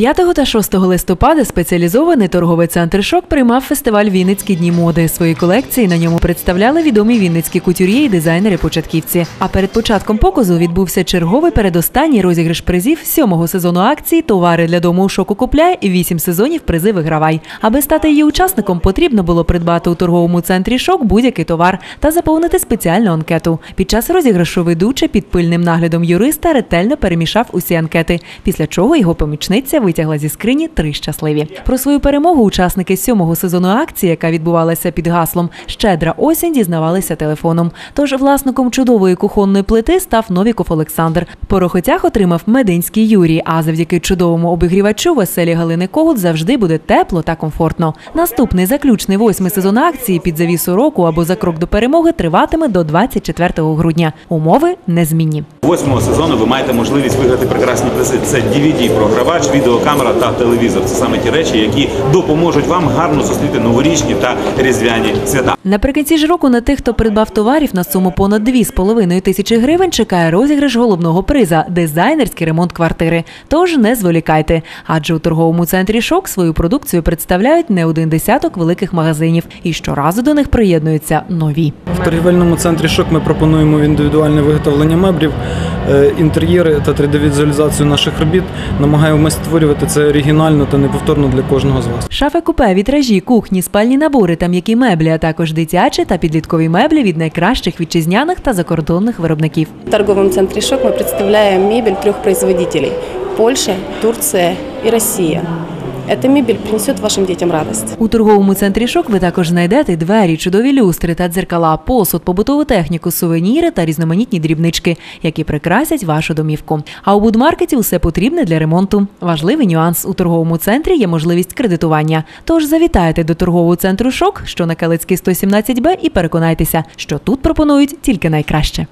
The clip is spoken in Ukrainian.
5 та 6 листопада спеціалізований торговий центр Шок приймав фестиваль Вінницькі дні моди. Свої колекції на ньому представляли відомі вінницькі кутюр'є і дизайнери-початківці. А перед початком показу відбувся черговий передостанній розіграш призів сьомого сезону акції Товари для дому у шоку купляй і вісім сезонів призи вигравай. Аби стати її учасником, потрібно було придбати у торговому центрі Шок будь-який товар та заповнити спеціальну анкету. Під час розіграшу ведуча під пильним наглядом юриста ретельно перемішав усі анкети, після чого його помічниця витягла зі скрині три щасливі. Про свою перемогу учасники сьомого сезону акції, яка відбувалася під гаслом Щедра осінь, дізнавалися телефоном. Тож власником чудової кухонної плити став Новіков Олександр. Порохотяг отримав Мединський Юрій. А завдяки чудовому обігрівачу веселі Галини Когут завжди буде тепло та комфортно. Наступний заключний восьмий сезон акції під завісу року або за крок до перемоги триватиме до 24 грудня. Умови незмінні. Восьмого сезону ви маєте можливість виграти прекрасні призи. Це DVD-програвач, відеокамера та телевізор. Це саме ті речі, які допоможуть вам гарно зустріти новорічні та різдвяні свята. Наприкінці ж року на тих, хто придбав товарів на суму понад 2,5 тисячі гривень, чекає розіграш головного приза дизайнерський ремонт квартири. Тож не зволікайте, адже у торговому центрі Шок свою продукцію представляють не один десяток великих магазинів, і щоразу до них приєднуються нові. В торгівельному центрі Шок ми пропонуємо індивідуальне виготовлення меблів, інтер'єри та 3D-візуалізацію наших робіт. Намагаємося створювати це оригінально та неповторно для кожного з вас. Шафи купе, вітражі, кухні, спальні набори та м'які меблі, а також дитячі та підліткові меблі від найкращих вітчизняних та закордонних виробників. В торговому центрі «Шок» ми представляємо мебель трьох производителей – Польша, Турция и Россия. Эта мебель принесет вашим детям радость. У торговому центрі Шок ви також знайдете двері, чудові люстри та дзеркала, посуд, побутову техніку, сувеніри та різноманітні дрібнички, які прикрасять вашу домівку. А у будмаркеті усе потрібне для ремонту. Важливий нюанс у торговому центрі є можливість кредитування. Тож завітайте до торгового центру Шок, що на Калицький 117Б, і переконайтеся, що тут пропонують тільки найкраще.